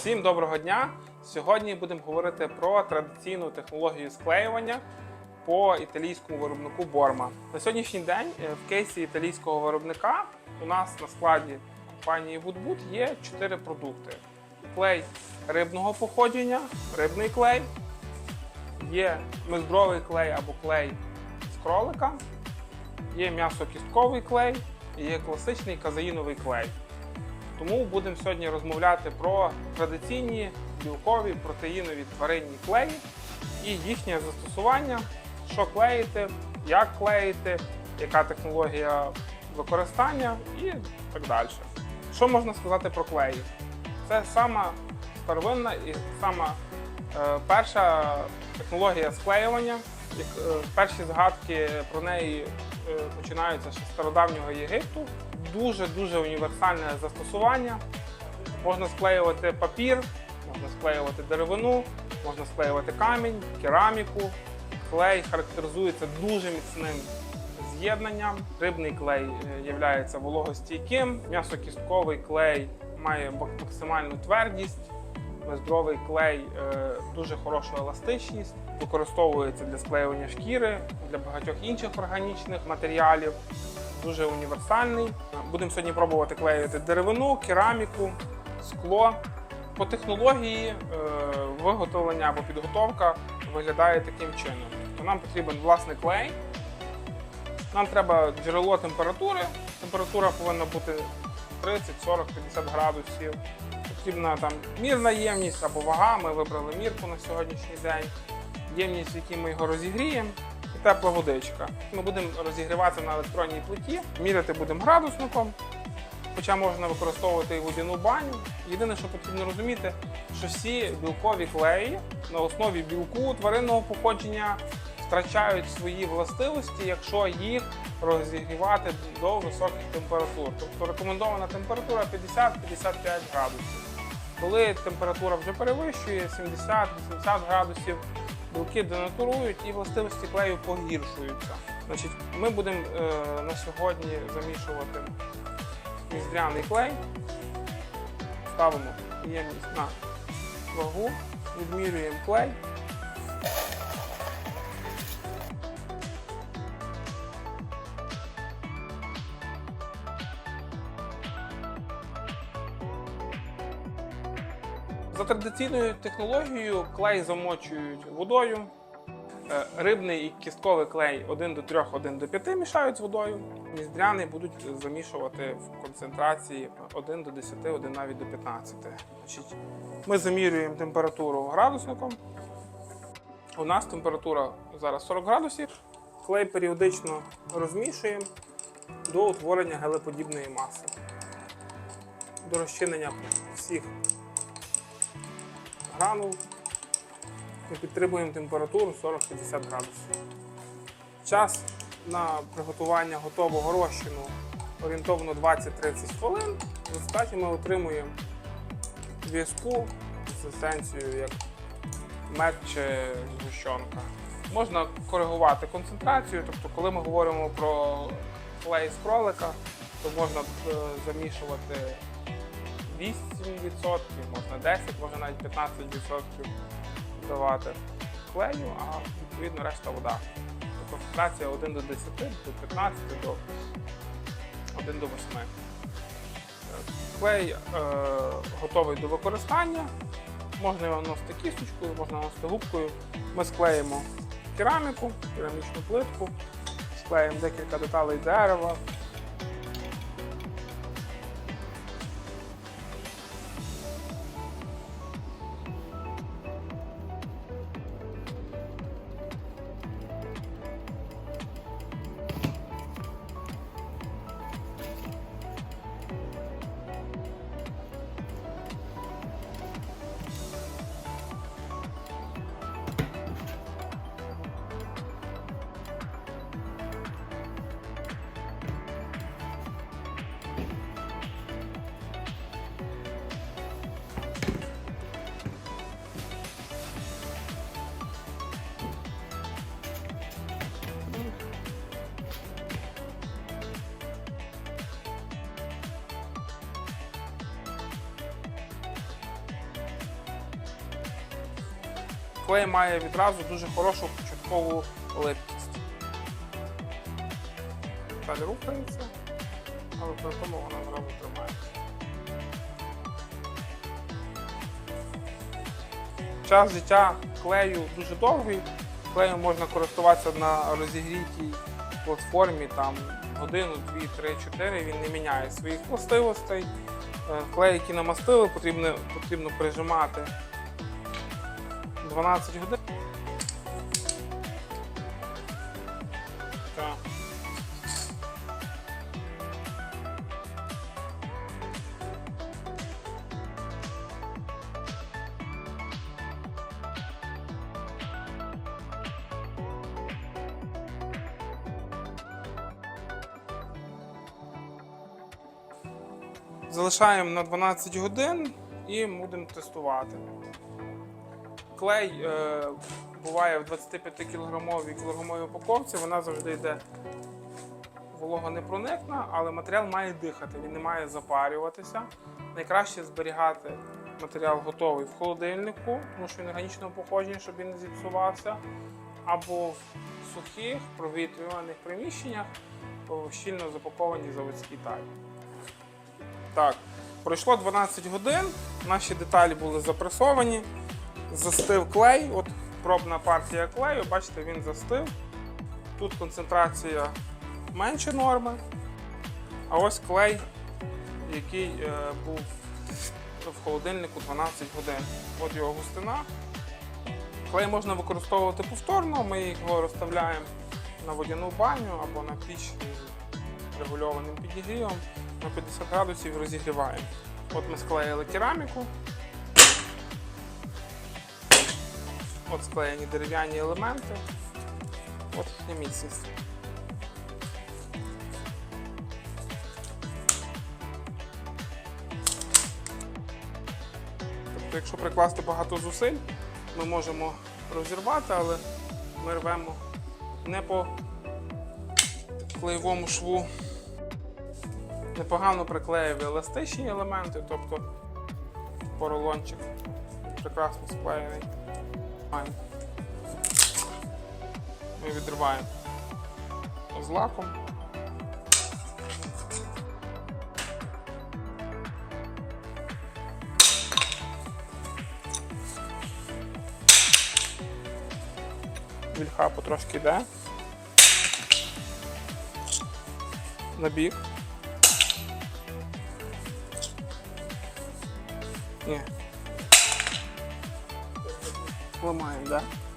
Всім доброго дня! Сьогодні будемо говорити про традиційну технологію склеювання по італійському виробнику Борма. На сьогоднішній день е, в кейсі італійського виробника у нас на складі компанії Woodwood є чотири продукти: клей рибного походження, рибний клей, є мездровий клей або клей з кролика, є м'ясокістковий клей і є класичний казеїновий клей. Тому будемо сьогодні розмовляти про традиційні білкові протеїнові тваринні клеї і їхнє застосування, що клеїти, як клеїти, яка технологія використання і так далі. Що можна сказати про клеї? Це сама старовинна і сама е, перша технологія склеювання. Е, перші згадки про неї е, починаються ще з стародавнього Єгипту. Дуже-дуже універсальне застосування. Можна склеювати папір, можна склеювати деревину, можна склеювати камінь, кераміку. Клей характеризується дуже міцним з'єднанням. Рибний клей є вологостійким, м'ясокістковий клей має максимальну твердість. Здоровий клей е, дуже хорошу еластичність, використовується для склеювання шкіри, для багатьох інших органічних матеріалів. Дуже універсальний. Будемо сьогодні пробувати клеїти деревину, кераміку, скло. По технології е, виготовлення або підготовка виглядає таким чином. Нам потрібен власний клей. Нам треба джерело температури. Температура повинна бути 30, 40, 50 градусів. Потрібна там мірна ємність або вага. Ми вибрали мірку на сьогоднішній день. Ємність, в якій ми його розігріємо, і тепла водичка. Ми будемо розігрівати на електронній плиті, міряти будемо градусником. Хоча можна використовувати і водяну баню. Єдине, що потрібно розуміти, що всі білкові клеї на основі білку тваринного походження втрачають свої властивості, якщо їх розігрівати до високих температур. Тобто рекомендована температура 50-55 градусів. Коли температура вже перевищує 70-80 градусів, білки денатурують і властивості клею погіршуються. Значить, ми будемо е, на сьогодні замішувати міздряний клей, ставимо ємність на вагу, відмірюємо клей. За традиційною технологією клей замочують водою. Е, Рибний і кістковий клей 1 до 3, 1 до 5 мішають з водою. Міздряний будуть замішувати в концентрації 1 до 10, 1 навіть до 15. Значить, ми замірюємо температуру градусником. У нас температура зараз 40 градусів. Клей періодично розмішуємо до утворення гелеподібної маси. До розчинення всіх гранул ми підтримуємо температуру 40-50 градусів. Час на приготування готового розчину орієнтовно 20-30 хвилин. В результаті ми отримуємо в'язку консистенцію як мед чи згущенка. Можна коригувати концентрацію, тобто, коли ми говоримо про клей з кролика, то можна е, замішувати 8%, можна 10, можна навіть 15% додавати клею, а відповідно решта вода. Тобто Концентрація 1 до 10, до 15, до 1 до 8. Клей е, готовий до використання. Можна його носити кісточкою, можна носити губкою. Ми склеїмо кераміку, керамічну плитку, склеїмо декілька деталей дерева, клей має відразу дуже хорошу початкову липкість. Далі рухається, але при тому вона зразу тримається. Час життя клею дуже довгий. Клеєм можна користуватися на розігрітій платформі там годину, дві, три, чотири. Він не міняє своїх властивостей. Е, Клей, який намастили, потрібно, потрібно прижимати 12 годин. Так. Залишаємо на 12 годин і будемо тестувати. Клей е, буває в 25 кілограмовій кілограмовій упаковці, вона завжди йде волога не проникна, але матеріал має дихати, він не має запарюватися. Найкраще зберігати матеріал готовий в холодильнику, тому що він органічного походження, щоб він не зіпсувався, або в сухих провітрюваних приміщеннях, в щільно запакованій заводській тарі. Так, пройшло 12 годин, наші деталі були запресовані, застив клей, от пробна партія клею, бачите, він застив. Тут концентрація менше норми. А ось клей, який е, був в холодильнику 12 годин. От його густина. Клей можна використовувати повторно, ми його розставляємо на водяну баню або на піч з регульованим підігрівом на 50 градусів розігріваємо. От ми склеїли кераміку. От склеєні дерев'яні елементи. От їхня міцність. Тобто, якщо прикласти багато зусиль, ми можемо розірвати, але ми рвемо не по клеєвому шву непогано приклеїв еластичні елементи, тобто поролончик прекрасно склеєний. Ми відриваємо з лаком. Вільха потрошки йде. На бік. Ні. sua mãe. Né?